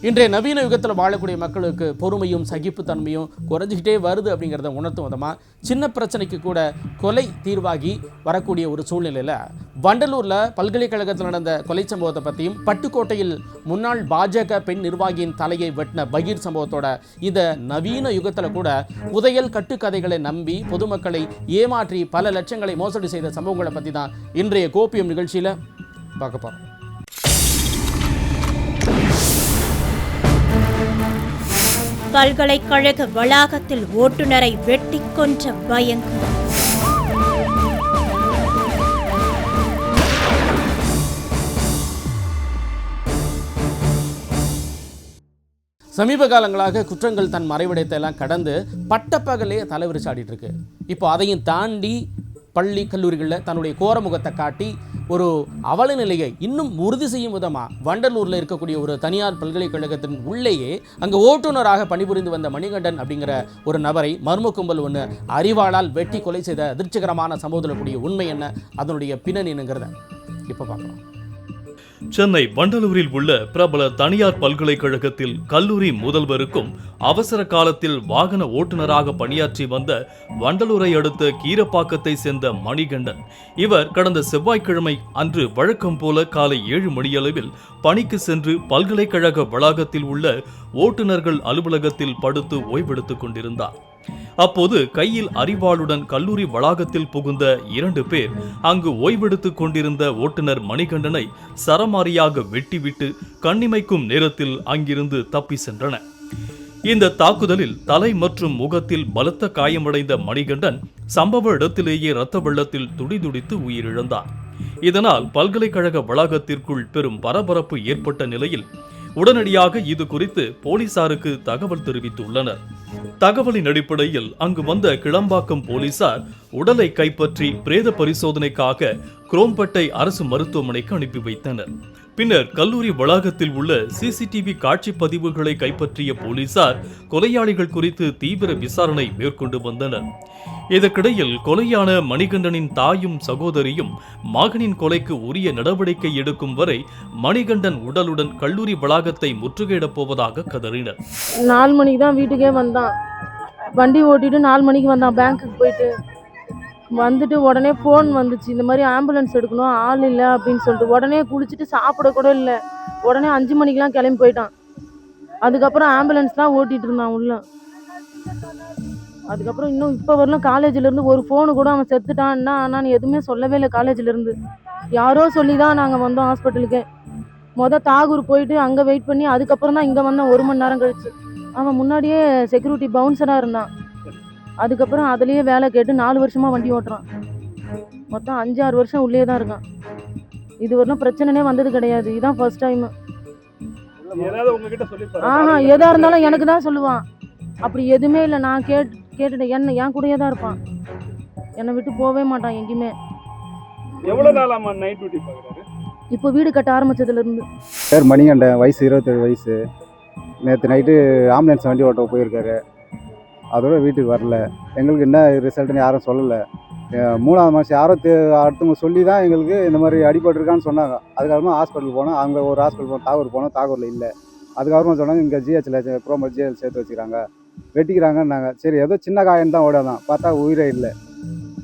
இன்றைய நவீன யுகத்தில் வாழக்கூடிய மக்களுக்கு பொறுமையும் சகிப்புத்தன்மையும் குறைஞ்சிக்கிட்டே வருது அப்படிங்கிறத உணர்த்தும் விதமாக சின்ன பிரச்சனைக்கு கூட கொலை தீர்வாகி வரக்கூடிய ஒரு சூழ்நிலையில் வண்டலூரில் பல்கலைக்கழகத்தில் நடந்த கொலை சம்பவத்தை பற்றியும் பட்டுக்கோட்டையில் முன்னாள் பாஜக பெண் நிர்வாகியின் தலையை வெட்டின பகீர் சம்பவத்தோட இந்த நவீன யுகத்தில் கூட புதையல் கட்டுக்கதைகளை நம்பி பொதுமக்களை ஏமாற்றி பல லட்சங்களை மோசடி செய்த சம்பவங்களை பற்றி தான் இன்றைய கோப்பியம் நிகழ்ச்சியில் பார்க்க போகிறோம் பல்கலைக்கழக வளாகத்தில் ஓட்டுநரை வெட்டி கொன்ற பயங்கரம் சமீப காலங்களாக குற்றங்கள் தன் மறைவிடத்தை எல்லாம் கடந்து பட்டப்பகலே தலைவிரிச்சாடிட்டு இருக்கு. இப்போ அதையும் தாண்டி பள்ளி கல்லூரிகளில் தன்னுடைய கோரமுகத்தை காட்டி ஒரு அவல நிலையை இன்னும் உறுதி செய்யும் விதமாக வண்டலூரில் இருக்கக்கூடிய ஒரு தனியார் பல்கலைக்கழகத்தின் உள்ளேயே அங்கே ஓட்டுநராக பணிபுரிந்து வந்த மணிகண்டன் அப்படிங்கிற ஒரு நபரை மர்ம கும்பல் ஒன்று அறிவாளால் வெட்டி கொலை செய்த அதிர்ச்சிகரமான சம்பவத்தில் கூடிய உண்மை என்ன? அதனுடைய பின்னணி என்னங்கிறத இப்போ பார்க்கலாம். சென்னை வண்டலூரில் உள்ள பிரபல தனியார் பல்கலைக்கழகத்தில் கல்லூரி முதல்வருக்கும் அவசர காலத்தில் வாகன ஓட்டுநராக பணியாற்றி வந்த வண்டலூரை அடுத்த கீரப்பாக்கத்தை சேர்ந்த மணிகண்டன். இவர் கடந்த செவ்வாய்க்கிழமை அன்று வழக்கம் போல காலை ஏழு மணியளவில் பணிக்கு சென்று பல்கலைக்கழக வளாகத்தில் உள்ள ஓட்டுநர்கள் அலுவலகத்தில் படுத்து ஓய்வெடுத்துக் கொண்டிருந்தார். அப்போது கையில் அறிவாளுடன் கல்லூரி வளாகத்தில் புகுந்த இரண்டு பேர் அங்கு ஓய்வெடுத்துக் கொண்டிருந்த ஓட்டுநர் மணிகண்டனை சரமாரியாக வெட்டிவிட்டு கண்ணிமைக்கும் நேரத்தில் அங்கிருந்து தப்பி சென்றன. இந்த தாக்குதலில் தலை மற்றும் முகத்தில் பலத்த காயமடைந்த மணிகண்டன் சம்பவ இடத்திலேயே இரத்த வெள்ளத்தில் துடிதுடித்து உயிரிழந்தார். இதனால் பல்கலைக்கழக வளாகத்திற்குள் பெரும் பரபரப்பு ஏற்பட்ட நிலையில் உடனடியாக இது குறித்து போலீசாருக்கு தகவல் தெரிவித்துள்ளனர். தகவலின் அடிப்படையில் அங்கு வந்த கிளம்பாக்கம் போலீசார் உடலை கைப்பற்றி பிரேத பரிசோதனைக்காக குரோம்பட்டை அரசு மருத்துவமனைக்கு அனுப்பி வைத்தனர். பின்னர் கல்லூரி வளாகத்தில் உள்ள சிசிடிவி காட்சி பதிவுகளை கைப்பற்றிய போலீசார் கொலையாளிகள் குறித்து தீவிர விசாரணை மேற்கொண்டு வந்தனர். இதற்கிடையில் கொலையான மணிகண்டனின் தாயும் சகோதரியும் மகனின் கொலைக்கு உரிய நடவடிக்கை எடுக்கும் வரை மணிகண்டன் உடலுடன் கல்லூரி வளாகத்தை முற்றுகையிடப் போவதாக கதறினர். நாலு மணிக்கு தான் வீட்டுக்கே வந்தான். வண்டி ஓட்டிட்டு நாலு மணிக்கு வந்தான். பேங்க்குக்கு போயிட்டு வந்துட்டு உடனே ஃபோன் வந்துச்சு. இந்த மாதிரி ஆம்புலன்ஸ் எடுக்கணும் ஆள் இல்லை அப்படின்னு சொல்லிட்டு உடனே குளிச்சுட்டு சாப்பிட கூட இல்லை. உடனே அஞ்சு மணிக்கெலாம் கிளம்பி போயிட்டான். அதுக்கப்புறம் ஆம்புலன்ஸ்லாம் ஓட்டிட்டு இருந்தான் உள்ள. அதுக்கப்புறம் இன்னும் இப்போ வரலும் காலேஜிலேருந்து ஒரு ஃபோனு கூட அவன் செத்துட்டான்னா ஆனால் எதுவுமே சொல்லவே இல்லை காலேஜிலேருந்து யாரோ சொல்லி தான் நாங்கள் வந்தோம் ஹாஸ்பிட்டலுக்கு மொதல் தாகூர் போயிட்டு அங்கே வெயிட் பண்ணி அதுக்கப்புறம் தான் இங்கே வந்தேன் ஒரு மணி நேரம் கழிச்சு. அவன் முன்னாடியே செக்யூரிட்டி பவுன்சராக இருந்தான். அதுக்கப்புறம் அதுலேயே வேலை கேட்டு நாலு வருஷமாக வண்டி ஓட்டுறான். மொத்தம் அஞ்சு ஆறு வருஷம் உள்ளே தான் இருக்கான். இது வரலும் பிரச்சனைனே வந்தது கிடையாது. இதுதான் ஃபர்ஸ்ட் டைம் ஏதாவது உங்ககிட்ட சொல்லிருப்பாரு ஆஹா எதா இருந்தாலும் எனக்கு தான் சொல்லுவான். அப்படி எதுவுமே இல்லை. நான் கேட் கேட்டுட்டேன். என்ன என் கூடயே தான் இருப்பான். என்னை விட்டு போகவே மாட்டான் எங்கேயுமே. எவ்வளவு நாளாமா நைட் டியூட்டி பாக்குறாரு இப்போ வீடு கட்ட ஆரம்பிச்சதுலேருந்து. பேர் மணிகண்டன் வயசு இருபத்தேழு வயசு. நேற்று நைட்டு ஆம்புலன்ஸ் வண்டி ஓட்ட போயிருக்காரு. அதோட வீட்டுக்கு வரல. எங்களுக்கு என்ன ரிசல்ட்னு யாரும் சொல்லலை. மூணாவது மாதம் யாரோ தே அடுத்தவங்க சொல்லி தான் எங்களுக்கு இந்த மாதிரி அடிபட்டிருக்கான்னு சொன்னாங்க. அதுக்கப்புறமா ஹாஸ்பிட்டல் போனோம். அங்கே ஒரு ஹாஸ்பிட்டல் போனோம். தாகூர் போனோம். தாகூரில் இல்லை. அதுக்கப்புறமா சொன்னாங்க இங்கே ஜிஹெச்சில் ப்ரோமல் ஜிஹெச் சேர்த்து வச்சுக்கிறாங்க. வெட்டிக்கிறாங்கன்னாங்க. சரி ஏதோ சின்ன காயம் தான் ஓடாதான் பார்த்தா உயிரே இல்லை.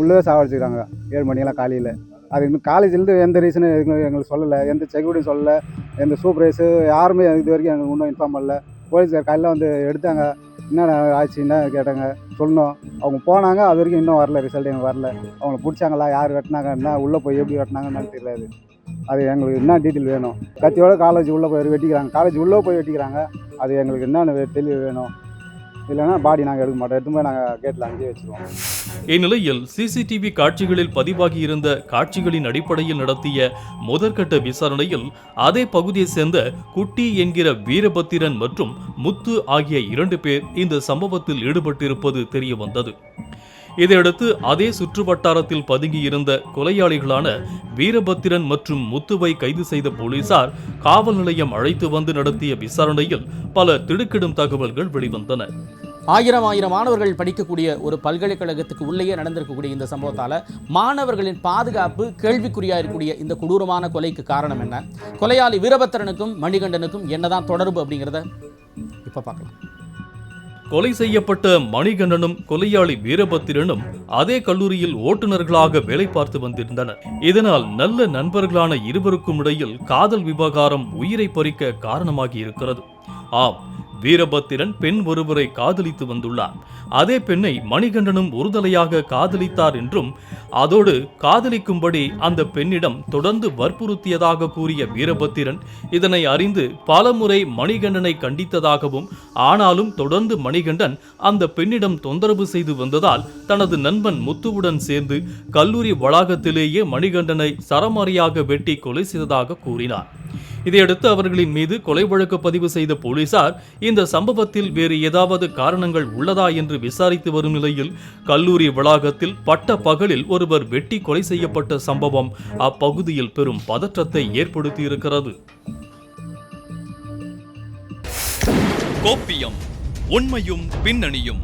உள்ளே சாவடிச்சுக்கிறாங்க ஏழு மணியெல்லாம் காலையில். அது இன்னும் காலேஜ்லேருந்து எந்த ரீசனும் எங்களுக்கு எங்களுக்கு சொல்லலை. எந்த செக்யூரிட்டியும் சொல்லலை. எந்த சூப்பர்வைஸு யாருமே இது வரைக்கும் எனக்கு இன்னும் இன்ஃபார்ம் பண்ணல. போலீஸ்கார் காலையில் வந்து எடுத்தாங்க. என்னென்ன ஆச்சு? என்ன கேட்டாங்க? சொன்னோம் அவங்க போனாங்க. அது வரைக்கும் இன்னும் வரல. ரிசல்ட் எனக்கு வரல. அவங்கள பிடிச்சாங்களா? யார் வெட்டினாங்க? என்ன? உள்ளே போய் எப்படி வெட்டினாங்கன்னு தெரியாது. அது எங்களுக்கு என்ன டீட்டெயில் வேணும்? கத்தியோட காலேஜ் உள்ளே போய் வெட்டிக்கிறாங்க. காலேஜ் உள்ளே போய் வெட்டிக்கிறாங்க. அது எங்களுக்கு என்னென்ன தெளிவு வேணும். இல்லைன்னா பாடி நாங்கள் எடுக்க மாட்டோம். எடுத்து போய் நாங்கள் கேட்டில் அங்கேயே வச்சுருவோம். இந்நிலையில் சிசிடிவி காட்சிகளில் பதிவாகியிருந்த காட்சிகளின் அடிப்படையில் நடத்திய முதற்கட்ட விசாரணையில் அதே பகுதியைச் சேர்ந்த குட்டி என்கிற வீரபத்திரன் மற்றும் முத்து ஆகிய இரண்டு பேர் இந்த சம்பவத்தில் ஈடுபட்டிருப்பது தெரியவந்தது. இதையடுத்து அதே சுற்று வட்டாரத்தில் பதுங்கியிருந்த கொலையாளிகளான வீரபத்திரன் மற்றும் முத்துவை கைது செய்த போலீசார் காவல் நிலையம் அழைத்து வந்து நடத்திய விசாரணையில் பல திடுக்கிடும் தகவல்கள் வெளிவந்தன. ஆயிரம் ஆயிரம் மாணவர்கள் படிக்கக்கூடிய ஒரு பல்கலைக்கழகத்துக்கு உள்ளேயே நடந்திருக்கக்கூடிய இந்த சம்பவத்தால் மாணவர்களின் பாதுகாப்பு கேள்விக்குறியாக இருக்கக்கூடிய இந்த கொடூரமான கொலைக்கு காரணம் என்ன? கொலையாளி வீரபத்திரனுக்கும் மணிகண்டனுக்கும் என்னதான் தொடர்பு அப்படிங்கிறத இப்போ பார்க்கலாம். கொலை செய்யப்பட்ட மணிகண்டனும் கொலையாளி வீரபத்திரனும் அதே கல்லூரியில் ஓட்டுநர்களாக வேலை பார்த்து வந்திருந்தனர். இதனால் நல்ல நண்பர்களான இருவருக்கும் இடையில் காதல் விவகாரம் உயிரை பறிக்க காரணமாகி இருக்கிறது. ஆம் வீரபத்திரன் பெண் ஒருவரை காதலித்து வந்துள்ளார் அதே பெண்ணை மணிகண்டனும் ஒருதலையாக காதலித்தார் என்றும் அதோடு காதலிக்கும்படி அந்த பெண்ணிடம் தொடர்ந்து வற்புறுத்தியதாக கூறிய வீரபத்திரன் இதனை அறிந்து பலமுறை மணிகண்டனை கண்டித்ததாகவும் ஆனாலும் தொடர்ந்து மணிகண்டன் அந்த பெண்ணிடம் தொந்தரவு செய்து வந்ததால் தனது நண்பன் முத்துவுடன் சேர்ந்து கல்லூரி வளாகத்திலேயே மணிகண்டனை சரமாரியாக வெட்டி கொலை செய்ததாக கூறினார். இதையடுத்து அவர்களின் மீது கொலை வழக்கு பதிவு செய்த போலீசார் இந்த சம்பவத்தில் வேறு ஏதாவது காரணங்கள் உள்ளதா என்று விசாரித்து வரும் நிலையில் கல்லூரி வளாகத்தில் பட்ட பகலில் ஒருவர் வெட்டி கொலை செய்யப்பட்ட சம்பவம் அப்பகுதியில் பெரும் பதற்றத்தை ஏற்படுத்தியிருக்கிறது. கோப்பியம் உண்மையும் பின்னணியும்.